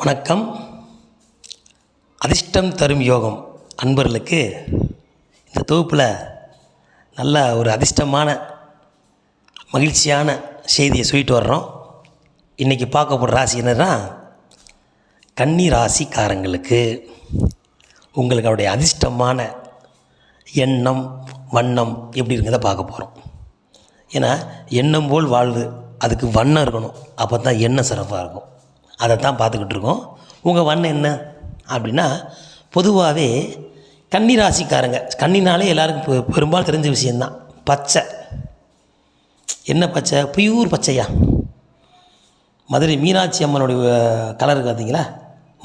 வணக்கம். அதிர்ஷ்டம் தரும் யோகம். அன்பர்களுக்கு இந்த தொகுப்பில் நல்ல ஒரு அதிர்ஷ்டமான மகிழ்ச்சியான செய்தியை சொல்லிட்டு வர்றோம். இன்றைக்கி பார்க்க போகிற ராசி என்னன்னா கன்னி ராசிக்காரங்களுக்கு உங்களுக்கு அவருடைய அதிர்ஷ்டமான எண்ணம் வண்ணம் எப்படி இருக்கிறத பார்க்க போகிறோம் ஏன்னா எண்ணம் போல் வாழ்வு அதுக்கு வண்ணம் இருக்கணும். அப்போ தான் எண்ணம் சிறப்பாக இருக்கும். அதை தான் பார்த்துக்கிட்டு இருக்கோம் உங்கள் வண்ணம் என்ன? அப்படின்னா பொதுவாகவே கன்னி ராசிக்காரங்க கன்னினாலே எல்லாருக்கும் பெ- பெரும்பாலும் தெரிஞ்ச விஷயந்தான் பச்சை. என்ன பச்சை? பியூர் பச்சையா? மதுரை மீனாட்சி அம்மனுடைய கலர் பார்த்தீங்களா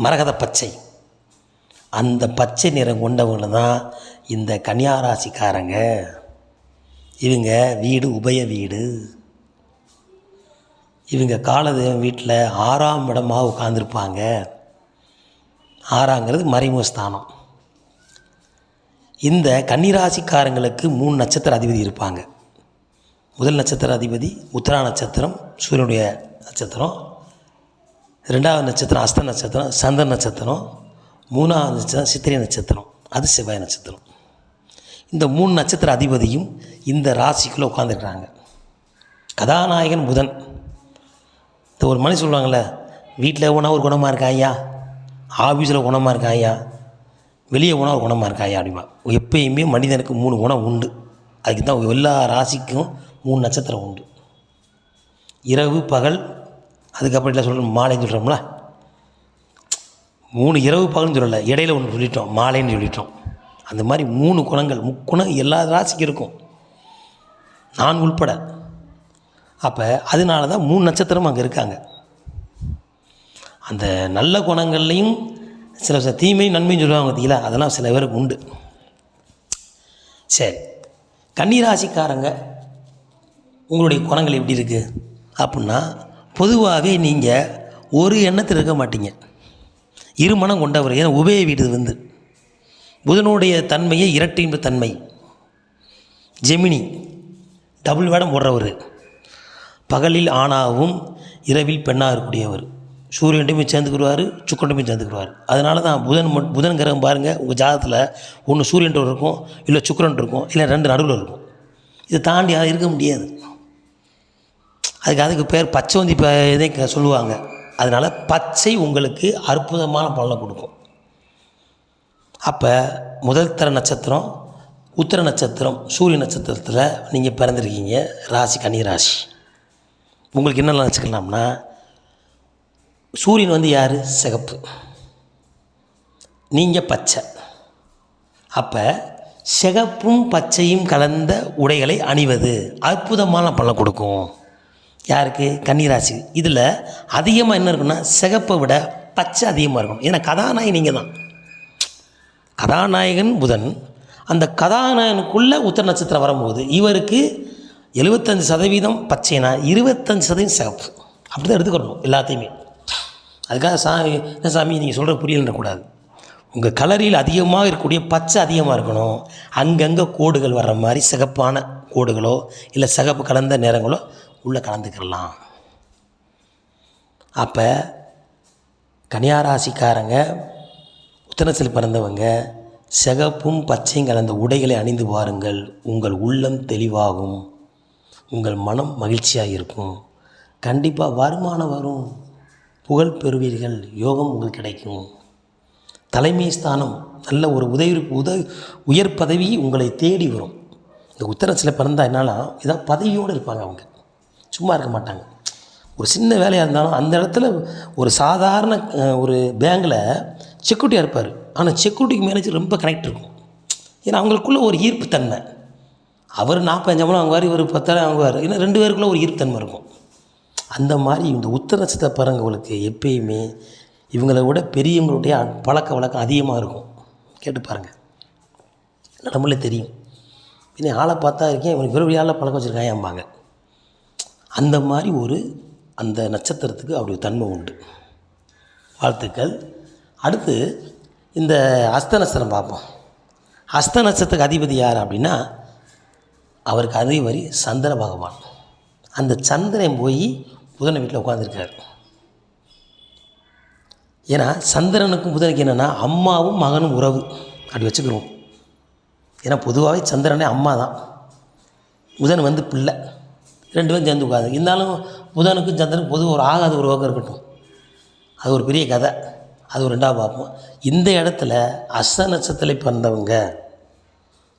மரகத பச்சை. அந்த பச்சை நிறம் கொண்டவங்க தான் இந்த கன்னியாராசிக்காரங்க இவங்க வீடு உபய வீடு. இவங்க காலதேவன் வீட்டில் ஆறாம் இடமாக உட்காந்துருப்பாங்க ஆறாங்கிறது மறைமுக ஸ்தானம். இந்த கன்னிராசிக்காரங்களுக்கு மூணு நட்சத்திர அதிபதி இருப்பாங்க. முதல் நட்சத்திர அதிபதி உத்தரா நட்சத்திரம் சூரியனுடைய நட்சத்திரம். ரெண்டாவது நட்சத்திரம் அஸ்த நட்சத்திரம் சந்திர நட்சத்திரம். மூணாவது நட்சத்திரம் சித்திரை நட்சத்திரம். அது செவ்வாய் நட்சத்திரம். இந்த மூணு நட்சத்திர அதிபதியும் இந்த ராசிக்குள்ளே உட்காந்துருக்குறாங்க கதாநாயகன் புதன். இந்த ஒரு மனுஷன் சொல்லுவாங்கள்ல வீட்டில் போனால் ஒரு குணமாக இருக்கா ஐயா? ஆஃபீஸில் குணமாக இருக்கா ஐயா? வெளியே போனால் ஒரு குணமாக இருக்கா ஐயா அப்படிமா எப்பயுமே மனிதனுக்கு மூணு குணம் உண்டு. அதுக்கு தான் எல்லா ராசிக்கும் மூணு நட்சத்திரம் உண்டு. இரவு பகல் அதுக்கப்புறம் இல்லை சொல்கிறோம் மாலைன்னு சொல்கிறோம்ல மூணு இரவு பகல்னு சொல்லலை இடையில ஒன்று சொல்லிட்டோம் மாலைன்னு சொல்லிட்டோம். அந்த மாதிரி மூணு குணங்கள் முக்குணம் எல்லா ராசிக்கும் இருக்கும். நான் உள்பட. அப்போ அதனால தான் மூணு நட்சத்திரம் அங்கே இருக்காங்க. அந்த நல்ல குணங்கள்லையும் சில சில தீமையும் நன்மையும் சொல்லுவாங்க பார்த்தீங்களா அதெல்லாம் சில பேருக்கு உண்டு. சரி. கன்னிராசிக்காரங்க உங்களுடைய குணங்கள் எப்படி இருக்குது அப்படின்னா பொதுவாகவே நீங்கள் ஒரு எண்ணத்தில் இருக்க மாட்டீங்க. இருமணம் கொண்டவர் ஏன்னா உபய வீடு வந்து. புதனுடைய தன்மையே இரட்டின் தன்மை. ஜெமினி டபுள் வேடம் போடுறவர். பகலில் ஆணாகவும் இரவில் பெண்ணாக இருக்கக்கூடியவர் சூரியன்டையும் சேர்ந்துக்கிடுவார் சுக்கன்டையும் சேர்ந்துக்கிடுவார் அதனால தான் புதன் புதன் கிரகம் பாருங்கள் உங்கள் ஜாதகத்தில் ஒன்று சூரியன் இருக்கும் இல்லை சுக்கரன் இருக்கும் இல்லை ரெண்டு நடுவில் இருக்கும். இதை தாண்டி யாரும் இருக்க முடியாது. அதுக்கு அதுக்கு பேர் பச்சைவந்தி ப இதை க- சொல்லுவாங்க. அதனால் பச்சை உங்களுக்கு அற்புதமான பலனை கொடுக்கும். அப்போ முதல் தர நட்சத்திரம் உத்தர நட்சத்திரம் சூரிய நட்சத்திரத்தில் நீங்கள் பிறந்திருக்கீங்க ராசி கன்னி ராசி. உங்களுக்கு என்னெல்லாம் வச்சுக்கலாம்னா சூரியன் வந்து யார்? சிகப்பு. நீங்கள் பச்சை. அப்போ சிகப்பும் பச்சையும் கலந்த உடைகளை அணிவது அற்புதமான பலன் கொடுக்கும். யாருக்கு? கன்னிராசி. இதில் அதிகமாக என்ன இருக்குன்னா சிகப்பை விட பச்சை அதிகமாக இருக்கும். ஏன்னா கதாநாயகி நீங்கள் தான் கதாநாயகன் புதன். அந்த கதாநாயகனுக்குள்ளே உத்தர நட்சத்திரம் வரும்போது இவருக்கு எழுபத்தஞ்சு சதவீதம் பச்சைனா இருபத்தஞ்சு சதவீதம் சிகப்பு அப்படி தான் எடுத்துக்கணும் எல்லாத்தையுமே. அதுக்காக சாமி என்ன சாமி நீங்கள் சொல்கிற புரியலன்றக்கூடாது உங்கள் கலரில் அதிகமாக இருக்கக்கூடிய பச்சை அதிகமாக இருக்கணும். அங்கங்கே கோடுகள் வர்ற மாதிரி சிகப்பான கோடுகளோ இல்லை சிகப்பு கலந்த நிறங்களோ உள்ளே கலந்துக்கிடலாம். அப்போ கன்னியாராசிக்காரங்க உத்தரத்தில் பிறந்தவங்க சிகப்பும் பச்சையும் கலந்த உடைகளை அணிந்து பாருங்கள் உங்கள் உள்ளம் தெளிவாகும். உங்கள் மனம் மகிழ்ச்சியாக இருக்கும் கண்டிப்பாக வருமானம் வரும். புகழ் பெறுவீர்கள். யோகம் உங்களுக்கு கிடைக்கும். தலைமை ஸ்தானம் நல்ல ஒரு உதவி உத உயர் பதவி உங்களை தேடி வரும். இந்த உத்தரத்தில் பிறந்தா என்னன்னா இதான் பதவியோடு இருப்பாங்க அவங்க. சும்மா இருக்க மாட்டாங்க. ஒரு சின்ன வேலையாக இருந்தாலும் அந்த இடத்துல ஒரு சாதாரண ஒரு பேங்கில் செக்யூரிட்டியாக இருப்பார். ஆனால் செக்யூரிட்டிக்கு மேனேஜர் ரொம்ப கனெக்ட் இருக்கும். ஏன்னா அவங்களுக்குள்ள ஒரு ஈர்ப்புத்தன்மை அவர் நாற்பத்தஞ்சு சம்பளம் வாங்குவார் இவர் பத்தாயிரம் வாங்குவார். இன்னும் ரெண்டு பேருக்குள்ளே ஒரு ஈர்த்தன்மை இருக்கும். அந்த மாதிரி இந்த உத்தர நட்சத்திர பாருங்களுக்கு எப்பயுமே இவங்களை விட பெரியவங்களுடைய பழக்க வழக்கம் அதிகமாக இருக்கும். கேட்டு பாருங்கள் நம்மளே தெரியும். இன்னும் ஆளை பார்த்தா இருக்கேன் இவனுக்கு வெறும் ஆளை பழக்கம் வச்சுருக்காங்க அம்பாங்க அந்த மாதிரி ஒரு அந்த நட்சத்திரத்துக்கு அப்படி தன்மை உண்டு. வாழ்த்துக்கள். அடுத்து இந்த அஸ்த நட்சத்திரம் பார்ப்போம். அஸ்த நட்சத்திரத்துக்கு அதிபதி யார் அப்படின்னா அவருக்கு அதிபதி சந்திர பகவான். அந்த சந்திரன் போய் புதனை வீட்டில் உட்காந்துருக்கார் ஏன்னா சந்திரனுக்கும் புதனுக்கு என்னென்னா அம்மாவும் மகனும் உறவு. அப்படி வச்சுக்கிறோம் ஏன்னா பொதுவாகவே சந்திரனே அம்மா தான். புதன் வந்து பிள்ளை. ரெண்டு பேரும் சேர்ந்து உட்காது இருந்தாலும் புதனுக்கும் சந்திரனுக்கும் பொது ஒரு ஆகாத ஒரு உறவு இருக்கட்டும். அது ஒரு பெரிய கதை. அது ஒரு ரெண்டாவது பார்ப்போம். இந்த இடத்துல அஸ்த நட்சத்திரத்தில் பிறந்தவங்க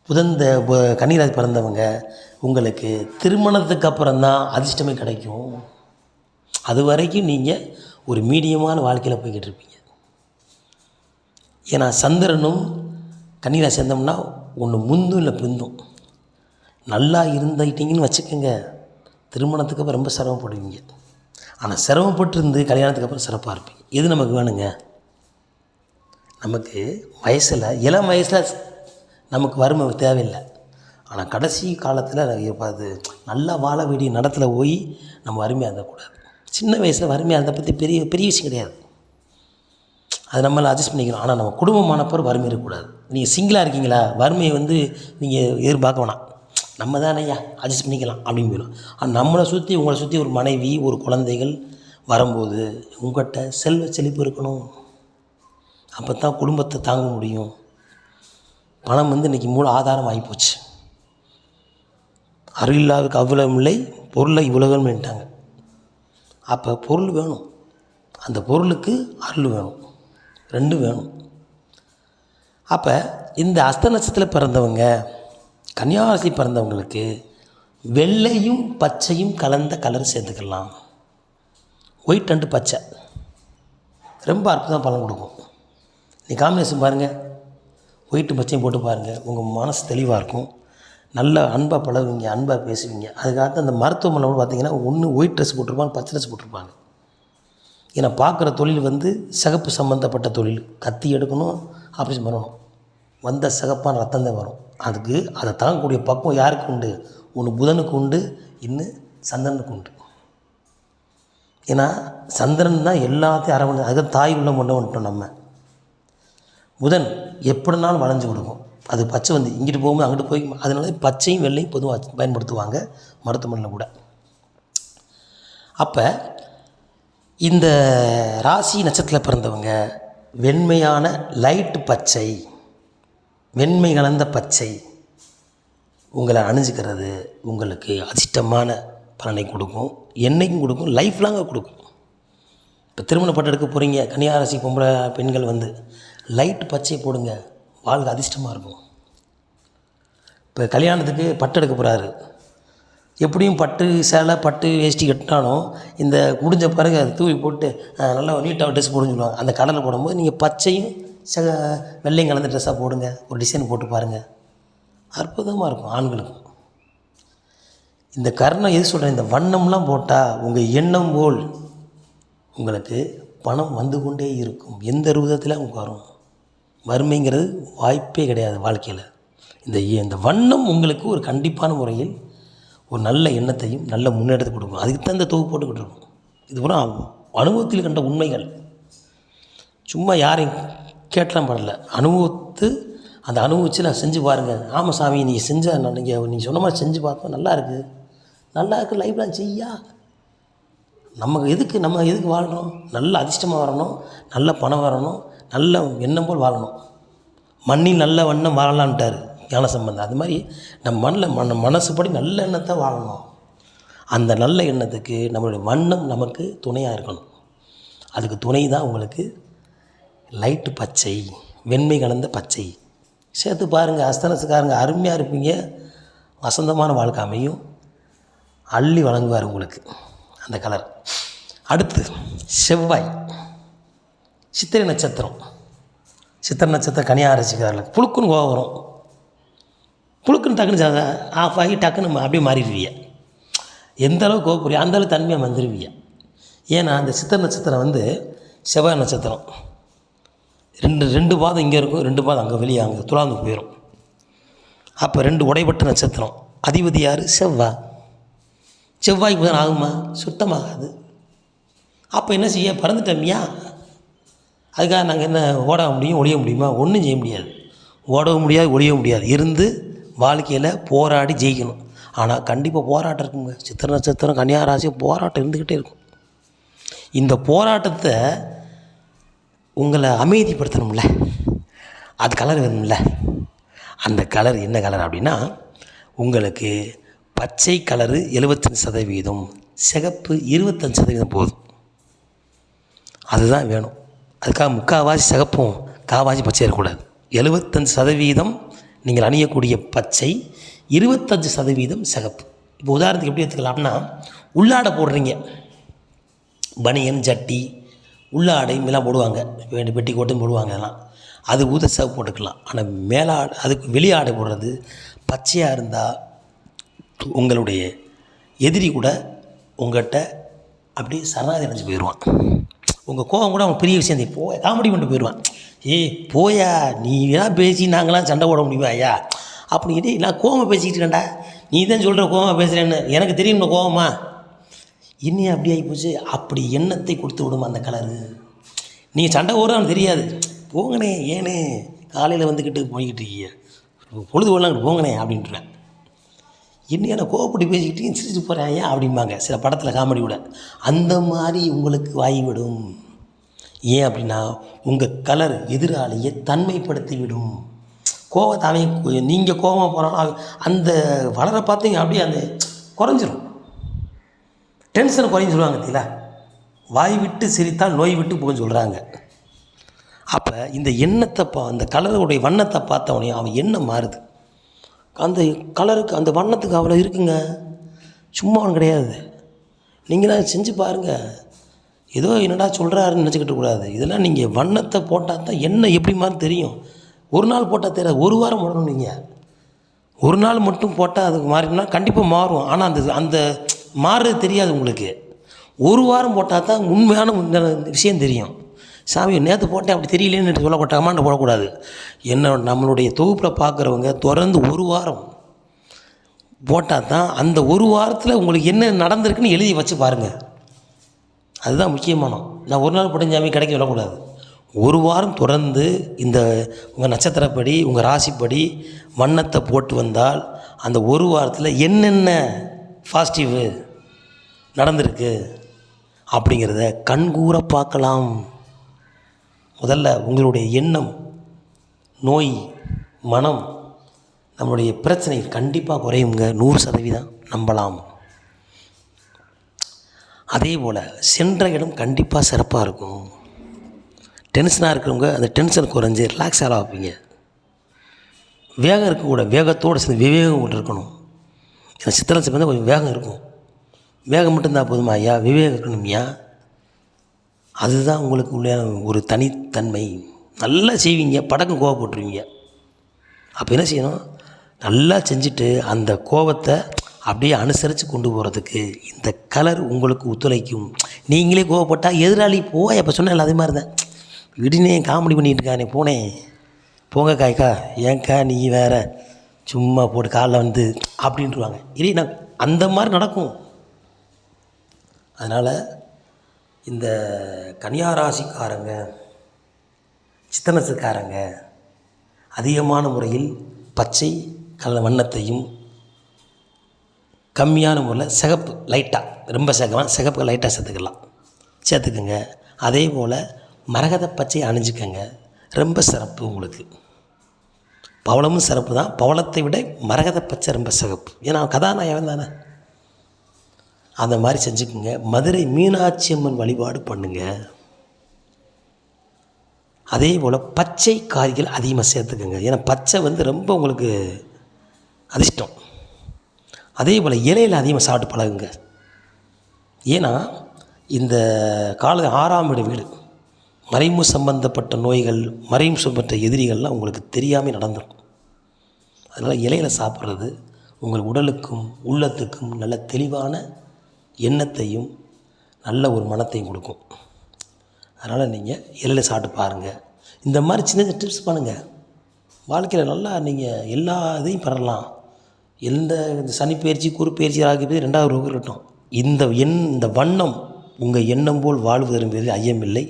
புதந்த பு- கன்னிராசி பிறந்தவங்க உங்களுக்கு திருமணத்துக்கு அப்புறம் தான் அதிர்ஷ்டமே கிடைக்கும். அது வரைக்கும் நீங்கள் ஒரு மீடியமான வாழ்க்கையில் போய்கிட்டு இருப்பீங்க. ஏன்னா சந்திரனும் கன்னிராசி சேர்ந்தோம்னா ஒன்று முந்தும் இல்லை பிந்தும். நல்லா இருந்துட்டீங்கன்னு வச்சுக்கோங்க. திருமணத்துக்கு அப்புறம் ரொம்ப சிரமப்படுவீங்க. ஆனால் சிரமப்பட்டு இருந்து கல்யாணத்துக்கு அப்புறம் சிறப்பாக இருப்பீங்க. எது நமக்கு வேணுங்க? நமக்கு வயசில் இளம் வயசில் நமக்கு வறுமை தேவையில்லை. ஆனால் கடைசி காலத்தில் அது நல்லா வாழ வேண்டிய நடத்தில் போய் நம்ம வறுமையாக இருந்தக்கூடாது சின்ன வயசில் வறுமையாக இருந்த பற்றி பெரிய பெரிய விஷயம் கிடையாது. அது நம்மளால் அட்ஜஸ்ட் பண்ணிக்கலாம் ஆனால் நம்ம குடும்பமானப்பர் வறுமை இருக்கக்கூடாது. நீங்கள் சிங்கிளாக இருக்கீங்களா? வறுமையை வந்து நீங்கள் எதிர்பார்க்க வேணாம். நம்ம தானே ஐயா அட்ஜஸ்ட் பண்ணிக்கலாம் அப்படின்னு போயிடும். ஆனால் நம்மளை சுற்றி உங்களை சுற்றி ஒரு மனைவி ஒரு குழந்தைகள் வரும்போது உங்கள்கிட்ட செல்வ செழிப்பு இருக்கணும். அப்போ தான் குடும்பத்தை தாங்க முடியும். பணம் வந்து இன்றைக்கி மூல ஆதாரம் ஆகிப்போச்சு அருளில்லாவுக்கு அவ்வளவு இல்லை பொருளை இவ்வளவுன்ட்டாங்க அப்போ பொருள் வேணும். அந்த பொருளுக்கு அருள் வேணும். ரெண்டும் வேணும். அப்போ இந்த அஸ்த நட்சத்திரத்தில் பிறந்தவங்க கன்னியாராசி பிறந்தவங்களுக்கு வெள்ளையும் பச்சையும் கலந்த கலர் சேர்த்துக்கலாம். ஒயிட் அண்டு பச்சை. ரொம்ப அற்புதம் பலன் கொடுக்கும். நீ காம்பினேஷன் பாருங்கள் ஒயிட்டு பச்சையும் போட்டு பாருங்கள் உங்கள் மனசு தெளிவாக இருக்கும். நல்ல அன்பாக பழகுவீங்க அன்பாக பேசுவீங்க. அதுக்காக அந்த மருத்துவமனை பார்த்தீங்கன்னா ஒன்று ஒயிட் ட்ரெஸ் போட்டிருப்பாங்க பச்சை ட்ரெஸ் போட்டிருப்பாங்க. ஏன்னா பார்க்குற தொழில் வந்து சிகப்பு சம்மந்தப்பட்ட தொழில். கத்தி எடுக்கணும் ஆப்ரேஷன் பண்ணணும். வந்த சிகப்பான ரத்தம் தான் வரும். அதுக்கு அதை தாங்கக்கூடிய பக்குவம் யாருக்கு உண்டு? ஒன்று புதனுக்கு உண்டு இன்னும் சந்திரனுக்கு உண்டு. ஏன்னா சந்திரன் தான் எல்லாத்தையும் அரவணை அதுக்கு தாய் உள்ள கொண்டு வந்துட்டோம் நம்ம. புதன் எப்படினாலும் வளைஞ்சு கொடுக்கும் அது பச்சை வந்து இங்கிட்டு போகும்போது அங்கிட்டு போய் அதனால பச்சையும் வெள்ளையும் பொதுவாக பயன்படுத்துவாங்க மருத்துவமனையில் கூட. அப்போ இந்த ராசி நட்சத்திரத்தில் பிறந்தவங்க வெண்மையான லைட்டு பச்சை வெண்மை கலந்த பச்சை உங்களை அணிஞ்சிக்கிறது உங்களுக்கு அதிர்ஷ்டமான பலனை கொடுக்கும். என்னைக்கும் கொடுக்கும் லைஃப் லாங்காக கொடுக்கும். இப்போ திருமணப்பட்டு எடுக்க போகிறீங்க கன்னியாராசி பொம்பளை பெண்கள் வந்து லைட் பச்சை போடுங்க. வாழ்க்கை அதிர்ஷ்டமாக இருக்கும். இப்போ கல்யாணத்துக்கு பட்டு எடுக்க போகிறாரு எப்படியும் பட்டு சேலை பட்டு வேஷ்டி கட்டினாலும் இந்த முடிஞ்ச பிறகு அதை தூவி போட்டு நல்லா நீட்டாக ட்ரெஸ் போடுன்னு சொல்லுவாங்க. அந்த கடலில் போடும்போது நீங்கள் பச்சையும் சக வெள்ளையும் கலந்த ட்ரெஸ்ஸாக போடுங்க. ஒரு டிசைன் போட்டு பாருங்கள் அற்புதமாக இருக்கும் ஆண்களுக்கும். இந்த கர்ணம் எது சொல்கிறேன் இந்த வண்ணம்லாம் போட்டால் உங்கள் எண்ணம் போல் உங்களுக்கு பணம் வந்து கொண்டே இருக்கும். எந்த ரூபத்தில்? உங்களுக்கு வரும் வறுமைங்கிறது வாய்ப்பே கிடையாது வாழ்க்கையில். இந்த இந்த வண்ணம் உங்களுக்கு ஒரு கண்டிப்பான முறையில் ஒரு நல்ல எண்ணத்தையும் நல்ல முன்னேற்றத்தை கொடுக்கும். அதுக்கு தான் இந்த தொகுப்பு போட்டுக்கிட்டு இருக்கும். இது பூரா அனுபவத்தில் கண்ட உண்மைகள். சும்மா யாரையும் கேட்டலாம் படல. அனுபவித்து அந்த அனுபவிச்சு நான் செஞ்சு பாருங்கள் ஆமாம் சாமி நீங்கள் செஞ்ச நான் நீங்கள் நீங்கள் சொன்ன மாதிரி செஞ்சு பார்த்தோம் நல்லா இருக்குது நல்லா இருக்குது லைஃப்லாம் செய்யா. நமக்கு எதுக்கு நம்ம எதுக்கு வாழ்கிறோம் நல்ல அதிர்ஷ்டமாக வரணும். நல்ல பணம் வரணும். நல்ல எண்ணம் போல் வாழணும். மண்ணில் நல்ல வண்ணம் வாழலான்ட்டார் ஞான சம்பந்தம் அது மாதிரி நம்ம மண்ணில் மன மனசுப்படி நல்ல எண்ணத்தை வாழணும். அந்த நல்ல எண்ணத்துக்கு நம்மளுடைய வண்ணம் நமக்கு துணையாக இருக்கணும். அதுக்கு துணை தான் உங்களுக்கு லைட்டு பச்சை வெண்மை கலந்த பச்சை. சேர்த்து பாருங்கள் அஸ்தனசுக்காரங்க அருமையாக இருப்பீங்க. வசந்தமான வாழ்க்கை அமையும். அள்ளி வழங்குவார் உங்களுக்கு அந்த கலர். அடுத்து செவ்வாய். சித்திரை நட்சத்திரம். சித்திரை நட்சத்திரம் கனியாரசிக்காரில் புழுக்குன்னு கோவம் வரும். புழுக்குன்னு டக்குன்னு ஆஃப் ஆகி டக்குன்னு அப்படியே மாறிடுவீங்க. எந்த அளவுக்கு கோவப்படுறியோ அந்த அளவுக்கு தன்மையாக வந்துடுவிய ஏன்னா அந்த சித்திரை நட்சத்திரம் வந்து செவ்வாய் நட்சத்திரம். ரெண்டு ரெண்டு பாதம் இங்கே இருக்கும் ரெண்டு பாதம் அங்கே வெளியே அங்கே துலாந்து போயிடும் அப்போ ரெண்டு உடைப்பட்ட நட்சத்திரம். அதிபதி யார்? செவ்வாய். செவ்வாய்க்கு புதன் ஆகுமா? சுத்தமாகாது. அப்போ என்ன செய்ய? பறந்துட்டோம்யா அதுக்காக நாங்கள் என்ன ஓட முடியும் ஒழிய முடியுமா? ஒன்றும் செய்ய முடியாது. ஓடவும் முடியாது ஒழியவும் முடியாது. இருந்து வாழ்க்கையில் போராடி ஜெயிக்கணும். ஆனால் கண்டிப்பாக போராட்டம் இருக்குங்க. சித்திர நட்சத்திரம் கன்னியாராசி போராட்டம் இருந்துக்கிட்டே இருக்கும். இந்த போராட்டத்தை உங்களை அமைதிப்படுத்தணும்ல. அது கலர் வேணும்ல. அந்த கலர் என்ன கலர் அப்படின்னா உங்களுக்கு பச்சை கலரு எழுபத்தஞ்சு சதவீதம் சிகப்பு இருபத்தஞ்சு சதவீதம் போதும். அதுதான் வேணும். அதுக்காக முக்கால்வாசி சிகப்பும் காவாசி பச்சை இருக்கக்கூடாது எழுபத்தஞ்சு சதவீதம் நீங்கள் அணியக்கூடிய பச்சை இருபத்தஞ்சு சதவீதம் சிகப்பு. இப்போ உதாரணத்துக்கு எப்படி எடுத்துக்கலாம்னா உள்ளாடை போடுறீங்க. பனியன் ஜட்டி உள்ளாடை இதெல்லாம் போடுவாங்க. வேண்டி பெட்டி கோட்டும் போடுவாங்க அதெல்லாம். அது ஊத சிவப்பு போட்டுக்கலாம். ஆனால் மேலாடை அதுக்கு வெளியாடை போடுறது பச்சையாக இருந்தால் உங்களுடைய எதிரி கூட உங்கள்கிட்ட அப்படியே சரணாதி அடைஞ்சு போயிடுவான். உங்கள் கோவம் கூட அவன் பெரிய விஷயம். தெரியும் போ காமெடி பண்ணிட்டு போயிடுவான். ஏய் போயா? நீ தான் பேசி நாங்களாம் சண்டை போட முடியுமா ஐயா அப்படி நான் கோவமாக பேசிக்கிட்டு இருக்கேன்டா. நீ தான் சொல்கிற கோவமாக பேசுகிறேன்னு எனக்கு தெரியும் கோவமா. இன்னும் அப்படி ஆகிப்போச்சு அப்படி எண்ணத்தை கொடுத்து விடும் அந்த கலரு? நீங்கள் சண்டை போடுறான்னு தெரியாது. போங்கண்ணே ஏனே காலையில் வந்துக்கிட்டு போய்கிட்டு இருக்கீங்க. பொழுது போடலாம் போங்கண்ணே அப்படின்ட்டுருவேன் என்னையான என்ன கோவப்பட்டு பேசிக்கிட்டு சிரிச்சு போகிறேன் ஏன் அப்படிம்பாங்க. சில படத்தில் காமெடி கூட. அந்த மாதிரி உங்களுக்கு வாய்விடும். விடும் ஏன் அப்படின்னா உங்கள் கலர் எதிராளியை தன்மைப்படுத்திவிடும். கோவத்தை அவன் நீங்கள் கோவமாக போனாலும் அந்த வளர பார்த்தீங்க அப்படியே அந்த குறைஞ்சிரும். டென்ஷன் குறையும் சொல்லுவாங்க தீங்களா வாய் விட்டு சிரித்தால் நோய் விட்டு போகணும்னு சொல்கிறாங்க அப்போ இந்த எண்ணத்தை பா அந்த கலருடைய வண்ணத்தை பார்த்தவனையும் அவன் எண்ணம் மாறுது. அந்த கலருக்கு அந்த வண்ணத்துக்கு அவ்வளோ இருக்குங்க. சும்மா ஒன்று கிடையாது. நீங்களாம் செஞ்சு பாருங்கள் ஏதோ என்னடா சொல்கிறாருன்னு நினச்சிக்கிட்டு கூடாது இதெல்லாம் நீங்கள் வண்ணத்தை போட்டால் தான் என்ன எப்படி மாதிரி தெரியும்? ஒரு நாள் போட்டால் தெரியாது. ஒரு வாரம் போடணும் நீங்கள் ஒரு நாள் மட்டும் போட்டால் அதுக்கு மாறினா கண்டிப்பாக மாறும். ஆனால் அந்த அந்த மாறுறது தெரியாது உங்களுக்கு. ஒரு வாரம் போட்டால் தான் உண்மையான உண்மையான விஷயம் தெரியும். சாமி நேற்று போட்டேன் அப்படி தெரியலேன்னு சொல்லப்பட்ட கமாண்டை போடக்கூடாது. என்ன நம்மளுடைய தொகுப்பில் பார்க்குறவங்க தொடர்ந்து ஒரு வாரம் போட்டால் தான் அந்த ஒரு வாரத்தில் உங்களுக்கு என்ன நடந்திருக்குன்னு எழுதி வச்சு பாருங்கள் அதுதான் முக்கியமானம். நான் ஒரு நாள் போட்டேன் சாமி கிடைக்க சொல்லக்கூடாது. ஒரு வாரம் தொடர்ந்து இந்த உங்கள் நட்சத்திரப்படி உங்கள் ராசிப்படி வண்ணத்தை போட்டு வந்தால் அந்த ஒரு வாரத்தில் என்னென்ன பாசிட்டிவு நடந்திருக்கு அப்படிங்கிறத கண்கூற பார்க்கலாம். முதல்ல உங்களுடைய எண்ணம் நோய் மனம் நம்மளுடைய பிரச்சனை கண்டிப்பாக குறையுங்க நூறு சதவீதம் நம்பலாம். அதே போல் சென்ற இடம் கண்டிப்பாக சிறப்பாக இருக்கும். டென்ஷனாக இருக்கிறவங்க அந்த டென்ஷன் குறைஞ்சி ரிலாக்ஸ் ஆக வேகம் இருக்கக்கூட வேகத்தோடு சேர்ந்து விவேகம் கூட இருக்கணும். ஏன்னா சித்திரம் சேர்ந்து கொஞ்சம் வேகம் இருக்கும். வேகம் மட்டும்தான் போதுமா ஐயா? விவேகம் இருக்கணும் ஐயா அதுதான் உங்களுக்கு உள்ள ஒரு தனித்தன்மை. நல்லா செய்வீங்க படக்கம் கோவப்பட்டுருவீங்க. அப்போ என்ன செய்யணும்? நல்லா செஞ்சுட்டு அந்த கோபத்தை அப்படியே அனுசரித்து கொண்டு போகிறதுக்கு இந்த கலர் உங்களுக்கு ஒத்துழைக்கும். நீங்களே கோவப்பட்டால் எதிராளி போய் அப்போ சொன்னேன் அதே மாதிரி தான். விடுனே காமெடி பண்ணிட்டு இருக்கானே போனேன் போங்க காய்க்கா ஏன்க்கா நீ வேற. சும்மா போட்டு காலைல வந்து அப்படின்ட்டுருவாங்க இல்லை நான் அந்த மாதிரி நடக்கும். அதனால் இந்த கன்னியாராசிக்காரங்க சித்தனசுக்காரங்க அதிகமான முறையில் பச்சை கல வண்ணத்தையும் கம்மியான முறையில் சிகப்பு லைட்டாக ரொம்ப சிகப்பாக சிகப்பு லைட்டாக சேர்த்துக்கலாம். சேர்த்துக்குங்க. அதே போல் மரகத பச்சை அணிஞ்சுக்கங்க. ரொம்ப சிறப்பு உங்களுக்கு. பவளமும் சிறப்பு தான் பவளத்தை விட மரகத பச்சை ரொம்ப சிறப்பு ஏன்னா கதாநாயகன் தானே? அந்த மாதிரி செஞ்சுக்குங்க. மதுரை மீனாட்சி அம்மன் வழிபாடு பண்ணுங்க. அதே போல் பச்சை காய்கள் அதிகமாக சேர்த்துக்குங்க. ஏன்னா பச்சை வந்து ரொம்ப உங்களுக்கு அதிர்ஷ்டம். அதே போல் இலையில் அதிகமாக சாப்பிட்டு பழகுங்க. ஏன்னா இந்த கால ஆறாம் வீடு வீடு. மறைமு சம்பந்தப்பட்ட நோய்கள் மறைமு சம்பந்தப்பட்ட எதிரிகள்லாம் உங்களுக்கு தெரியாமல் நடந்துடும் அதனால் இலையில் சாப்பிட்றது உங்கள் உடலுக்கும் உள்ளத்துக்கும் நல்ல தெளிவான எண்ணத்தையும் நல்ல ஒரு மனத்தையும் கொடுக்கும். அதனால் நீங்கள் இலையில சாப்பிட்டு பாருங்கள் இந்த மாதிரி சின்ன சின்ன டிப்ஸ் பண்ணுங்கள் வாழ்க்கையில் நல்லா நீங்கள் எல்லா இதையும் பெறலாம் எந்த இந்த சனிப்பயிற்சி குறுப்பெயர்ச்சி ஆகிய ரெண்டாவது ரூபா இருக்கட்டும். இந்த எண் இந்த வண்ணம் உங்கள் எண்ணம் போல் வாழ்வு என்பதில் ஐயமில்லை.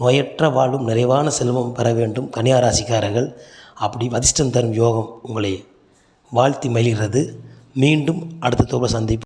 நோயற்ற வாழும் நிறைவான செல்வம் பெற வேண்டும். கன்னியாராசிக்காரர்கள் அப்படி அதிர்ஷ்டம் தரும் யோகம் உங்களை வாழ்த்தி மகிழ்கிறது. மீண்டும் அடுத்த தோப்பை சந்திப்பு